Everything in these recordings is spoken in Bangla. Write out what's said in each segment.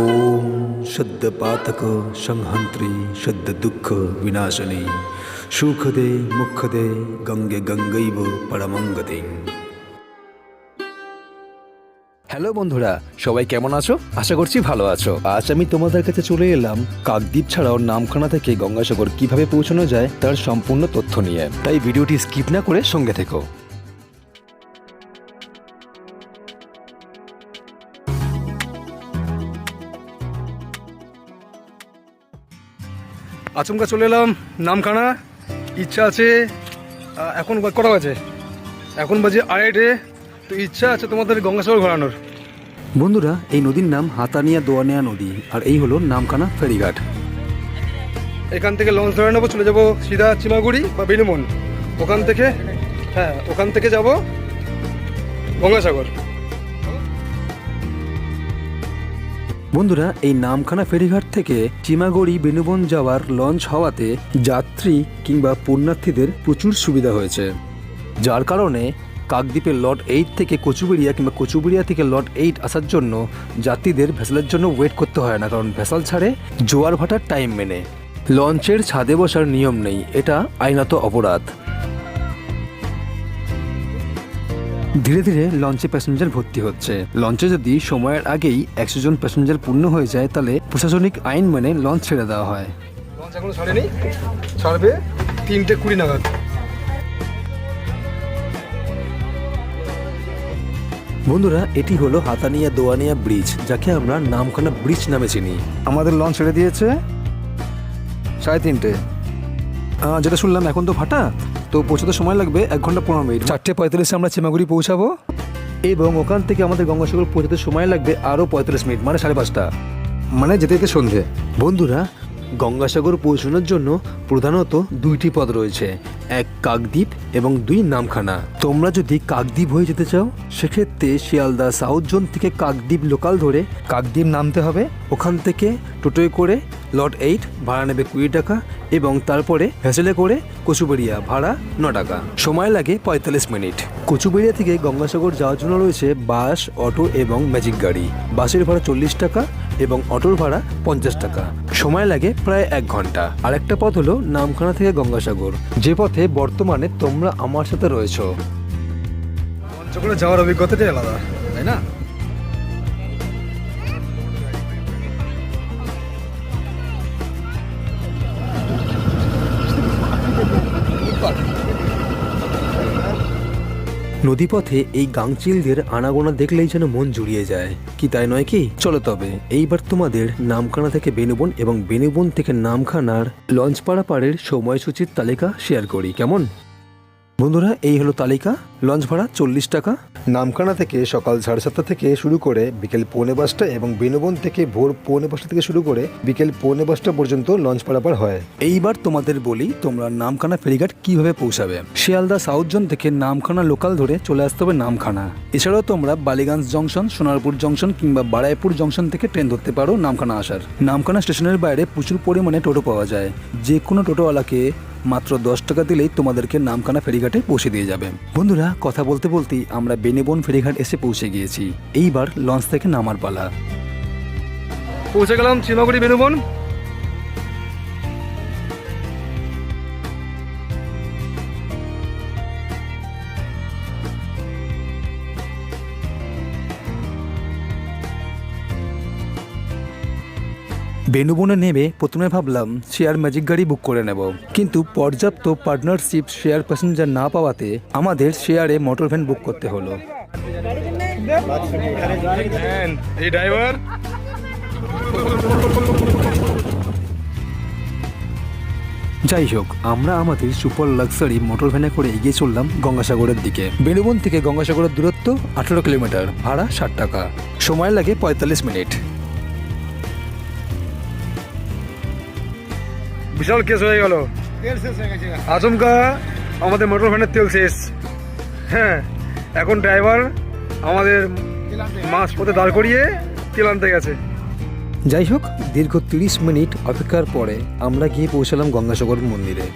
ওম শুদ্ধ পাতক সংহন্ত্রী শুদ্ধ দুঃখ বিনাশনী সুখদে মুখদে গঙ্গে গঙ্গৈব পরমঙ্গদে হ্যালো বন্ধুরা, সবাই কেমন আছো? আশা করছি ভালো আছো। আজ আমি তোমাদের কাছে চলে এলাম কাকদ্বীপ ছাড়াও নামখানা থেকে গঙ্গাসাগর কীভাবে পৌঁছানো যায় তার সম্পূর্ণ তথ্য নিয়ে। তাই ভিডিওটি স্কিপ না করে সঙ্গে থেকো। আচমকা চলে এলাম নামখানা ইচ্ছা আছে এখন কটা বাজে? এখন বাজে আড়াইটে তো ইচ্ছা আছে তোমাদের গঙ্গাসাগর ঘোরানোর। বন্ধুরা এই নদীর নাম হাতানিয়া দোয়ানিয়া নদী আর এই হলো নামখানা ফেরিঘাট। এখান থেকে লঞ্চ ধরে নেব চলে যাব সিধা চিমাগুড়ি বা বেনুমন ওখান থেকে হ্যাঁ ওখান থেকে যাব গঙ্গাসাগর। বন্ধুরা, এই নামখানা ফেরিঘাট থেকে চিমাগড়ি বেনুবন যাওয়ার লঞ্চ হওয়াতে যাত্রী কিংবা পুণ্যার্থীদের প্রচুর সুবিধা হয়েছে। যার কারণে কাকদ্বীপের লট এইট থেকে কচুবেড়িয়া কিংবা কচুবেড়িয়া থেকে লট এইট আসার জন্য যাত্রীদের ভেসেলের জন্য ওয়েট করতে হয় না, কারণ ভেসাল ছাড়ে জোয়ার ভাটার টাইম মেনে। লঞ্চের ছাদে বসার নিয়ম নেই, এটা আইনত অপরাধ। ধীরে ধীরে লঞ্চে প্যাসেঞ্জার ভর্তি হচ্ছে। লঞ্চে যদি সময়ের আগেই একশো জন প্যাসেঞ্জার পূর্ণ হয়ে যায় তাহলে প্রশাসনিক আইন মেনে লঞ্চ ছেড়ে দেওয়া হয়। লঞ্চ এখনও ছাড়েনি? ছাড়বে তিনটে কুড়ি নাগাদ। বন্ধুরা এটি হলো হাতানিয়া দোয়ানিয়া ব্রিজ যাকে আমরা নামখানা ব্রিজ নামে চিনি। আমাদের লঞ্চ ছেড়ে দিয়েছে। সাড়ে তিনটে। যেটা শুনলাম এখন তো ফাটা। তো পৌঁছাতে সময় লাগবে এক ঘণ্টা পনেরো মিনিট। চারটে পঁয়তাল্লিশে আমরা চিমাগুড়ি পৌঁছাবো। এবং ওখান থেকে আমাদের গঙ্গাসাগর পৌঁছাতে সময় লাগবে আরও পঁয়তাল্লিশ মিনিট মানে সাড়ে পাঁচটা। মানে যেতে যেতে সন্ধে। বন্ধুরা গঙ্গাসাগর পৌঁছানোর জন্য প্রধানত দুইটি পথ রয়েছে, এক কাকদ্বীপ এবং দুই নামখানা। তোমরা যদি কাকদ্বীপ হয়ে যেতে চাও, সেক্ষেত্রে শিয়ালদা সাউথ জোন থেকে কাকদ্বীপ লোকাল ধরে কাকদ্বীপ নামতে হবে। ওখান থেকে টোটোয় করে লট এইট, ভাড়া নেবে কুড়ি টাকা এবং তারপরে ভেসেলে করে কচুবেড়িয়া, ভাড়া ন টাকা। সময় লাগে পঁয়তাল্লিশ মিনিট। কচুবেড়িয়া থেকে গঙ্গাসাগর যাওয়ার জন্য রয়েছে বাস, অটো এবং ম্যাজিক গাড়ি। বাসের ভাড়া চল্লিশ টাকা এবং অটোর ভাড়া পঞ্চাশ টাকা। সময় লাগে প্রায় এক ঘণ্টা। আর একটা পথ হলো নামখানা থেকে গঙ্গাসাগর। যে পথে বর্তমানে তোমরা আমার সাথে রয়েছো। যাওয়ার অভিজ্ঞতাটাই আলাদা, তাই না? নদীপথে এই গাংচিলদের আনাগোনা দেখলেই যেন মন জুড়িয়ে যায়। কি তাই নয় কি? চলো তবে, এইবার তোমাদের নামখানা থেকে বেনুবন এবং বেনুবন থেকে নামখানার লঞ্চ পাড়াপাড়ের সময়সূচির তালিকা শেয়ার করি, কেমন? বন্ধুরা এই হলো তালিকা। লঞ্চ ভাড়া চল্লিশ টাকা। নামখানা থেকে সকাল সাড়ে সাতটা থেকে শুরু করে বিকেল পৌনে পাঁচটা এবং বেনুবন থেকে ভোর পৌনে পাঁচটা থেকে শুরু করে বিকেল পৌনে পাঁচটা পর্যন্ত লঞ্চ পারাপার হয়। এইবার তোমাদের বলি তোমরা নামখানা ফেরিঘাট কীভাবে পৌঁছাবে? শিয়ালদা সাউথ জোন থেকে নামখানা লোকাল ধরে চলে আসতে হবে নামখানা এছাড়াও তোমরা বালিগঞ্জ জংশন সোনারপুর জংশন কিংবা বারাইপুর জংশন থেকে ট্রেন ধরতে পারো নামখানা আসার। নামখানা স্টেশনের বাইরে প্রচুর পরিমাণে টোটো পাওয়া যায়। যে কোনো টোটোওয়ালাকে মাত্র দশ টাকা দিলেই তোমাদেরকে নামখানা ফেরিঘাটে পৌঁছে দিয়ে যাবে। বন্ধুরা, কথা বলতে বলতেই আমরা বেনেবন ফেরিঘাট এসে পৌঁছে গিয়েছি। এইবার লঞ্চ থেকে নামার পালা। পৌঁছে গেলাম চিমাগুড়ি বেনুবন। বেনুবনে নেমে প্রথমে ভাবলাম শেয়ার ম্যাজিক গাড়ি বুক করে নেব। কিন্তু পর্যাপ্ত পার্টনারশিপ শেয়ার প্যাসেঞ্জার না পাওয়াতে আমাদের শেয়ারে মোটর ভ্যান বুক করতে হলো। এই ড্রাইভার যাই হোক আমরা আমাদের সুপার লাক্সারি মোটর ভ্যানে করে এগিয়ে চললাম গঙ্গাসাগরের দিকে। বেনুবন থেকে গঙ্গাসাগরের দূরত্ব আঠেরো কিলোমিটার ভাড়া ষাট টাকা। সময় লাগে পঁয়তাল্লিশ মিনিট। বিশাল কেস হয়ে গেল। আচমকা আমাদের মোটর ভ্যানের তেল শেষ। হ্যাঁ এখন ড্রাইভার আমাদের মাছ পথে দাঁড় করিয়ে তেল আনতে গেছে। যাই হোক দীর্ঘ তিরিশ মিনিট অপেক্ষার পরে আমরা গিয়ে পৌঁছালাম গঙ্গাসাগর মন্দিরে।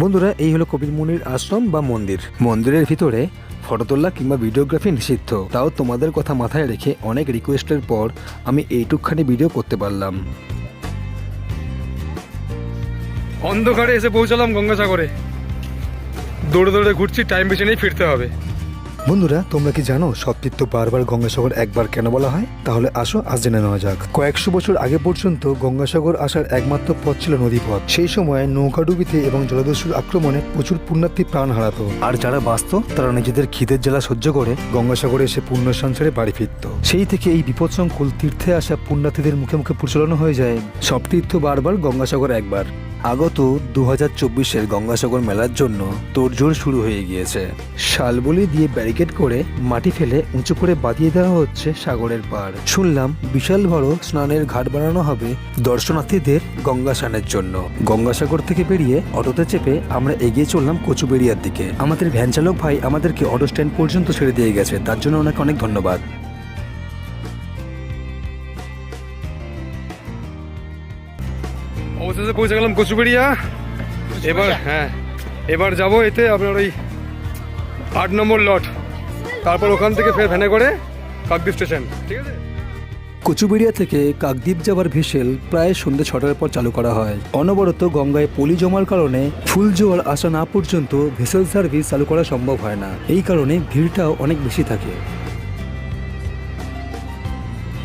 বন্ধুরা এই হলো কবির মুনির আশ্রম বা মন্দির। মন্দিরের ভিতরে ফটো তোলা কিংবা ভিডিওগ্রাফি নিষিদ্ধ। তাও তোমাদের কথা মাথায় রেখে অনেক রিকোয়েস্টের পর আমি এইটুকখানি ভিডিও করতে পারলাম। অন্ধকারে এসে পৌঁছালাম গঙ্গাসাগরে। দৌড়ে দৌড়ে ঘুরছি টাইম বেশি নেই, ফিরতে হবে। বন্ধুরা, তোমরা কি জানো সতীর্থ বারবার গঙ্গাসাগর একবার কেন বলা হয়? তাহলে আসো, আজ জেনে নেওয়া যাক। কয়েকশো বছর আগে পর্যন্ত গঙ্গাসাগর আসার একমাত্র পথ ছিল নদীপথ। সেই সময় নৌকাডুবিতে এবং জলদস্যুর আক্রমণে প্রচুর পুণ্যার্থী প্রাণ হারাতো। আর যারা বাঁচত, তারা নিজেদের খিদের জ্বালা সহ্য করে গঙ্গাসাগরে এসে পুণ্য সংসারে বাড়ি ফিরত। সেই থেকে এই বিপদসংকুল তীর্থে আসা পুণ্যার্থীদের মুখে মুখে প্রচলন হয়ে যায়। সব তীর্থ বারবার গঙ্গাসাগর একবার। আগত দু হাজার চব্বিশের গঙ্গাসাগর মেলার জন্য তোড়জোড় শুরু হয়ে গিয়েছে। শালবলি দিয়ে ব্যারিকেড করে মাটি ফেলে উঁচু করে বাঁধিয়ে দেওয়া হচ্ছে সাগরের পাড়। শুনলাম বিশাল বড় স্নানের ঘাট বানানো হবে দর্শনার্থীদের গঙ্গা স্নানের জন্য। গঙ্গাসাগর থেকে বেরিয়ে অটোতে চেপে আমরা এগিয়ে চললাম কচুবেড়িয়ার দিকে। আমাদের ভ্যান চালক ভাই আমাদেরকে অটো স্ট্যান্ড পর্যন্ত ছেড়ে দিয়ে গেছে, তার জন্য ওনাকে অনেক ধন্যবাদ। অবশেষে পৌঁছে গেলাম কচুবেড়িয়া। এবার হ্যাঁ। এবার যাব এতে আপনার ওই আট নম্বর লট। তারপর ওখান থেকে ফের ভ্যানে করে কাকদ্বীপ স্টেশন। ঠিক আছে? কচুবেড়িয়া থেকে কাকদ্বীপ যাওয়ার ভেসেল প্রায় সন্ধ্যে ছটার পর চালু করা হয়। অনবরত গঙ্গায় পলি জমার কারণে ফুল জোয়ার আসা না পর্যন্ত ভেসেল সার্ভিস চালু করা সম্ভব হয় না। এই কারণে ভিড়টাও অনেক বেশি থাকে।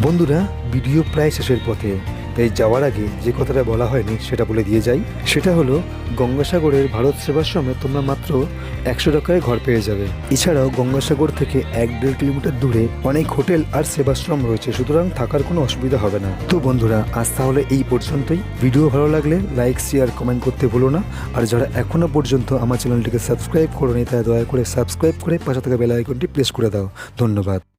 বন্ধুরা ভিডিও প্রায় শেষের পথে। তাই যাওয়ার আগে যে কথাটা বলা হয়নি সেটা বলে দিয়ে যাই। সেটা হলো, গঙ্গাসাগরের ভারত সেবাশ্রমে তোমরা মাত্র একশো টাকায় ঘর পেয়ে যাবে। এছাড়াও গঙ্গাসাগর থেকে এক দেড় কিলোমিটার দূরে অনেক হোটেল আর সেবাশ্রম রয়েছে, সুতরাং থাকার কোনো অসুবিধা হবে না। তো বন্ধুরা, আজ তাহলে এই পর্যন্তই। ভিডিও ভালো লাগলে লাইক, শেয়ার, কমেন্ট করতে ভুলো না। আর যারা এখনও পর্যন্ত আমার চ্যানেলটিকে সাবস্ক্রাইব করোনি, তারা দয়া করে সাবস্ক্রাইব করে পাশে থাকা বেল আইকনটি প্রেস করে দাও। ধন্যবাদ।